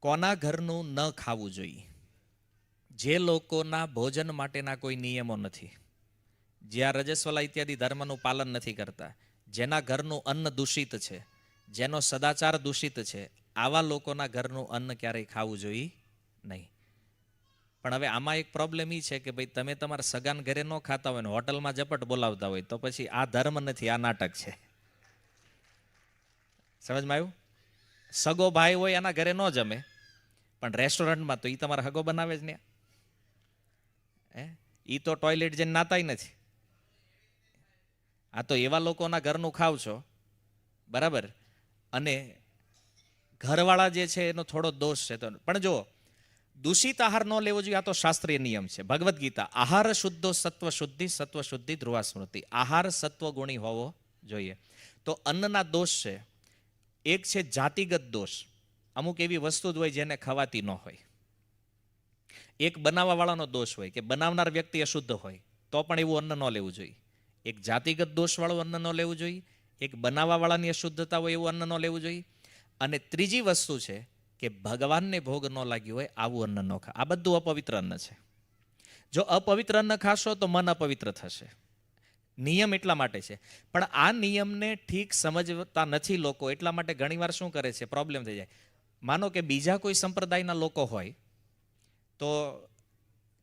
કોના ઘરનું ન ખાવું જોઈએ? જે લોકોના ભોજન માટેના કોઈ નિયમો નથી. જ્યાં રજસ્વલા ઇત્યાદિ ધર્મનું પાલન નથી કરતા, જેના ઘરનું અન્ન દૂષિત છે, જેનો સદાચાર દૂષિત છે, આવા લોકોના ઘરનું અન્ન ક્યારેય ખાવું જોઈએ નહીં. પણ હવે આમાં એક પ્રોબ્લેમ એ છે કે ભાઈ તમે તમારા સગાન ઘરે ન ખાતા હોય ને હોટલમાં ઝપટ બોલાવતા હોય તો પછી આ ધર્મ નથી, આ નાટક છે. સમજમાં આવ્યું? સગો ભાઈ હોય એના ઘરે ન જમે. પણ રેસ્ટોરન્ટમાં તો એ તમારા હગો બનાવે જ ને. હે? એ તો ટોયલેટ જઈને નાતાય નથી. આ તો એવા લોકોના ઘરનું ખાવ છો. બરાબર? અને ઘરવાળા જે છે એનો થોડો દોષ છે તો. પણ જો દૂષિત આહાર ન લેવો જોઈએ, આ તો શાસ્ત્રીય નિયમ છે. ભગવદ્ ગીતા, આહાર શુદ્ધો સત્વ શુદ્ધિ સત્વ શુદ્ધિ ધ્રુવા સ્મૃતિ. આહાર સત્વ ગુણી હોવો જોઈએ. તો અન્નના દોષ છે. એક છે જાતિગત દોષ. અમુક એવી વસ્તુ જ હોય જેને ખવાતી ન હોય. એક બનાવવાવાળાનો દોષ હોય કે બનાવનાર વ્યક્તિ અશુદ્ધ હોય, તો પણ એવું અન્ન ન લેવું જોઈએ. એક જાતિગત દોષવાળું અન્ન ન લેવું જોઈએ, એક બનાવવાવાળાની અશુદ્ધતા હોય એવું અન્ન ન લેવું જોઈએ. અને ત્રીજી વસ્તુ છે કે ભગવાનને ભોગ ન લાગ્યું હોય આવું અન્ન ન ખા આ બધું અપવિત્ર અન્ન છે. જો અપવિત્ર અન્ન ખાશો તો મન અપવિત્ર થશે. નિયમ એટલા માટે છે. પણ આ નિયમને ઠીક સમજતા નથી લોકો, એટલા માટે ઘણીવાર શું કરે છે? પ્રોબ્લેમ થઈ જાય. માનો કે બીજા કોઈ સંપ્રદાયના લોકો હોય, તો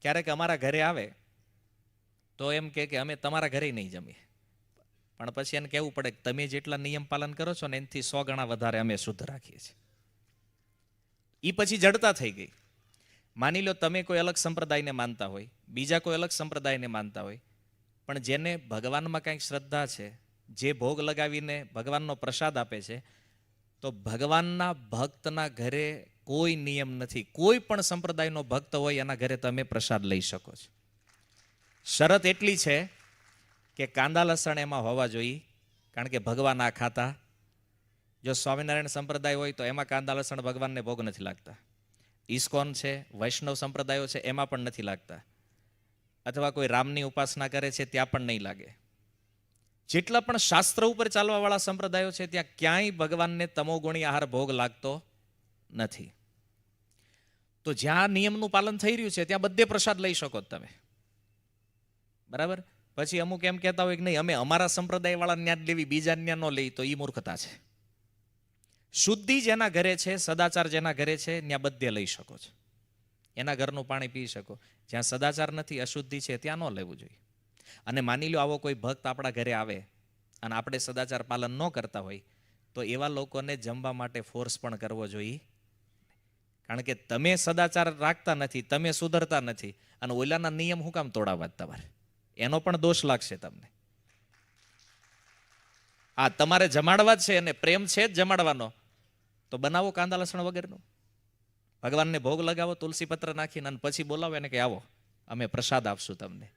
ક્યારેક અમારા ઘરે આવે, તો એમ કે અમે તમારા ઘરે નહીં જમીએ. પણ પછી એને કહેવું પડે કે તમે જેટલા નિયમ પાલન કરો છો ને એનાથી સો ગણા વધારે અમે શુદ્ધ રાખીએ છીએ. એ પછી જડતા થઈ ગઈ. માની લો તમે કોઈ અલગ સંપ્રદાયને માનતા હોય, બીજા કોઈ અલગ સંપ્રદાયને માનતા હોય, પણ જેને ભગવાનમાં કાંઈક શ્રદ્ધા છે, જે ભોગ લગાવીને ભગવાનનો પ્રસાદ આપે છે તો ભગવાનના ભક્તના ઘરે કોઈ નિયમ નથી. કોઈ પણ સંપ્રદાયનો ભક્ત હોય એના ઘરે તમે પ્રસાદ લઈ શકો છો. શરત એટલી છે કે કાંદા લસણ એમાં હોવા જોઈએ. કારણ કે ભગવાન આ ખાતા. જો સ્વામિનારાયણ સંપ્રદાય હોય તો એમાં કાંદા લસણ ભગવાનને ભોગ નથી લાગતા. ઇસ્કોન છે, વૈષ્ણવ સંપ્રદાયો છે, એમાં પણ નથી લાગતા. અથવા કોઈ રામની ઉપાસના કરે છે, ત્યાં પણ નહીં લાગે. જેટલા પણ શાસ્ત્ર ઉપર ચાલવાવાળા સંપ્રદાયો છે, ત્યાં ક્યાંય ભગવાનને તમોગુણી આહાર ભોગ લાગતો નથી. તો જ્યાં નિયમનું પાલન થઈ રહ્યું છે, ત્યાં બધે પ્રસાદ લઈ શકો તમે. બરાબર? પછી અમુક એમ કહેતા હોય કે નહીં, અમે અમારા સંપ્રદાયવાળા ન્યાદ લેવી બીજા ન્યા ન લઈ તો એ મૂર્ખતા છે. શુદ્ધિ જેના ઘરે છે, સદાચાર જેના ઘરે છે, ત્યાં બધે લઈ શકો છો. એના ઘરનું પાણી પી શકો. જ્યાં સદાચાર નથી, અશુદ્ધિ છે, ત્યાં ન લેવું જોઈએ. અને માની લો આવો કોઈ ભક્ત આપણા ઘરે આવે અને આપણે સદાચાર પાલન ન કરતા હોય, તો એવા લોકોને જમવા માટે ફોર્સ પણ કરવો જોઈએ. કારણ કે તમે સદાચાર રાખતા નથી, તમે સુધરતા નથી અને ઓલાના નિયમ હું કામ તોડાવવા તમારે? એનો પણ દોષ લાગશે તમને. આ તમારે જમાડવા છે અને પ્રેમ છે જ જમાડવાનો. તો બનાવો કાંદા, લસણ વગરનું. ભગવાનને ભોગ લગાવો તુલસી પત્ર નાખીને અને પછી બોલાવો એને કે આવો, અમે પ્રસાદ આપશું તમને.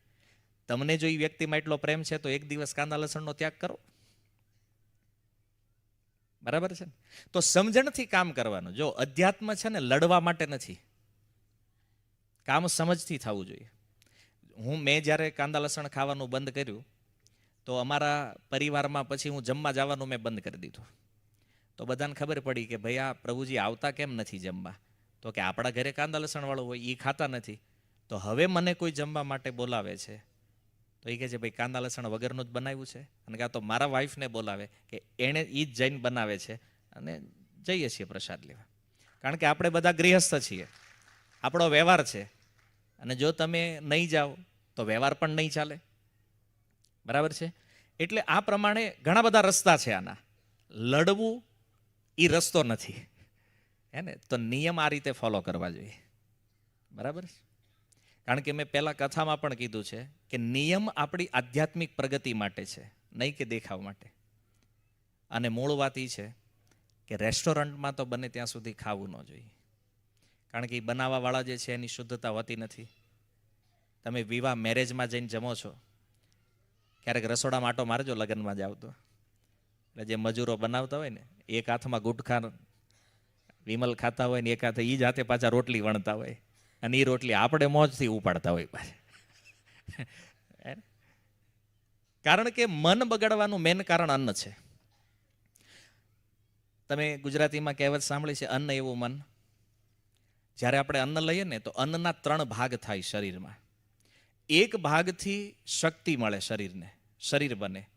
તમને જો એ વ્યક્તિમાં એટલો પ્રેમ છે, તો એક દિવસ કાંદા લસણનો ત્યાગ કરો. બરાબર છે તો સમજણથી કામ કરવાનું. જો અધ્યાત્મ છે ને, લડવા માટે નથી. કામ સમજથી થવું જોઈએ. હું, મેં જ્યારે કાંદા લસણ ખાવાનું બંધ કર્યું, તો અમારા પરિવારમાં પછી હું જમવા જવાનું મેં બંધ કરી દીધું. તો બધાને ખબર પડી કે ભાઈ, આ પ્રભુજી આવતા કેમ નથી જમવા? તો કે આપણા ઘરે કાંદા લસણવાળો હોય એ ખાતા નથી. તો હવે મને કોઈ જમવા માટે બોલાવે છે તો એ કહે છે, ભાઈ કાંદા લસણ વગરનું જ બનાવ્યું છે. અને કાં તો મારા વાઈફને બોલાવે કે એણે એ જ જૈન બનાવે છે. અને જઈએ છીએ પ્રસાદ લેવા. કારણ કે આપણે બધા ગૃહસ્થ છીએ. આપણો વ્યવહાર છે. અને જો તમે નહીં જાઓ, તો વ્યવહાર પણ નહીં ચાલે. બરાબર છે? એટલે આ પ્રમાણે ઘણા બધા રસ્તા છે આના. લડવું એ રસ્તો નથી. હે ને? તો નિયમ આ રીતે ફોલો કરવા જોઈએ. બરાબર છે? કારણ કે મેં પહેલાં કથામાં પણ કીધું છે કે નિયમ આપણી આધ્યાત્મિક પ્રગતિ માટે છે, નહીં કે દેખાવ માટે. અને મૂળ વાત એ છે કે રેસ્ટોરન્ટમાં તો બને ત્યાં સુધી ખાવું ન જોઈએ. કારણ કે એ બનાવવાવાળા જે છે એની શુદ્ધતા હોતી નથી. તમે વિવાહ મેરેજમાં જઈને જમો છો, ક્યારેક રસોડા માટો મારજો લગ્નમાં જાવ તો એટલે જે મજૂરો બનાવતા હોય ને, એક હાથમાં ગુટખા વિમલ ખાતા હોય ને એક હાથે એ જ હાથે પાછા રોટલી વણતા હોય. અને એ રોટલી આપણે મોજથી ઉપાડતા હોય. પાછા કારણ કે મન બગાડવાનું મેન કારણ અન્ન છે. તમે ગુજરાતીમાં કહેવત સાંભળી છે, અન્ન એવું મન. જ્યારે આપણે અન્ન લઈએ ને, તો અન્નના ત્રણ ભાગ થાય શરીરમાં. એક ભાગથી શક્તિ મળે શરીરને, શરીર બને.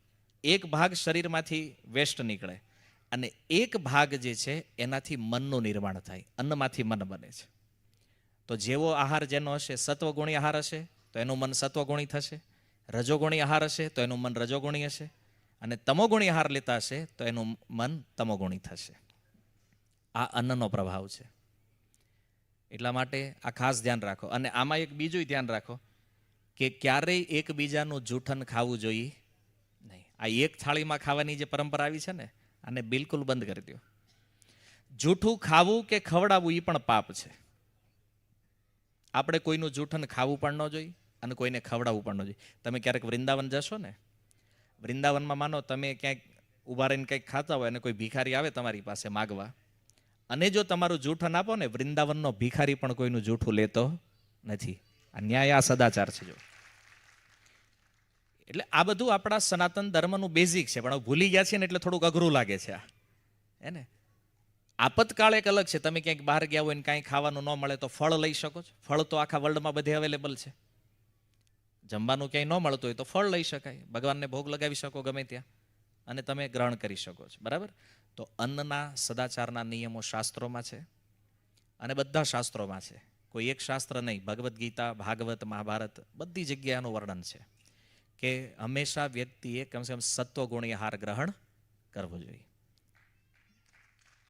એક ભાગ શરીરમાંથી વેસ્ટ નીકળે. અને એક ભાગ જે છે, એનાથી મનનું નિર્માણ થાય. અન્નમાંથી મન બને છે. તો જેવો આહાર જેનો હશે, સત્વગુણી આહાર હશે, તો એનું મન સત્વગુણી થશે. રજોગુણી આહાર હશે, તો એનું મન રજોગુણી હશે. અને તમોગુણી આહાર લેતા હશે, તો એનું મન તમોગુણી થશે. આ અન્નનો પ્રભાવ છે. એટલા માટે આ ખાસ ધ્યાન રાખો. અને આમાં એક બીજું ધ્યાન રાખો, કે ક્યારેય એકબીજાનું જૂઠન ખાવું જોઈએ નહીં. આ એક થાળીમાં ખાવાની જે પરંપરા આવી છે ને, આને બિલકુલ બંધ કરી દો. જૂઠું ખાવું કે ખવડાવવું એ પણ પાપ છે. આપણે કોઈનું જૂઠન ખાવું પણ ન જોઈએ અને કોઈને ખવડાવવું પણ ન જોઈએ. તમે ક્યારેક વૃંદાવન જશો ને? વૃંદાવનમાં માનો તમે ક્યાંક ઊભા રહીને કંઈક ખાતા હોય અને કોઈ ભિખારી આવે તમારી પાસે માગવા. અને જો તમારું જૂઠન આપો ને, વૃંદાવનનો ભિખારી પણ કોઈનું જૂઠું લેતો નથી. આ ન્યાય, આ સદાચાર છે જો. એટલે આ બધું આપણા સનાતન ધર્મનું બેઝિક છે, પણ ભૂલી ગયા છે ને એટલે થોડુંક અઘરું લાગે છે આ. હે ને? આપતકાળ એક અલગ છે. તમે ક્યાંક બહાર ગયા હોય ને કાંઈ ખાવાનું ન મળે તો ફળ લઈ શકો છો. ફળ તો આખા વર્લ્ડમાં બધે અવેલેબલ છે. જમવાનું ક્યાંય ન મળતું હોય તો ફળ લઈ શકાય. ભગવાનને ભોગ લગાવી શકો ગમે ત્યાં. અને તમે ગ્રહણ કરી શકો છો. બરાબર? તો અન્નના, સદાચારના નિયમો શાસ્ત્રોમાં છે. અને બધા શાસ્ત્રોમાં છે. કોઈ એક શાસ્ત્ર નહીં. ભગવદ્ ગીતા, ભાગવત, મહાભારત બધી જગ્યાનું વર્ણન છે કે હંમેશા વ્યક્તિએ કમસે કમ સત્વગુણી આહાર ગ્રહણ કરવો જોઈએ.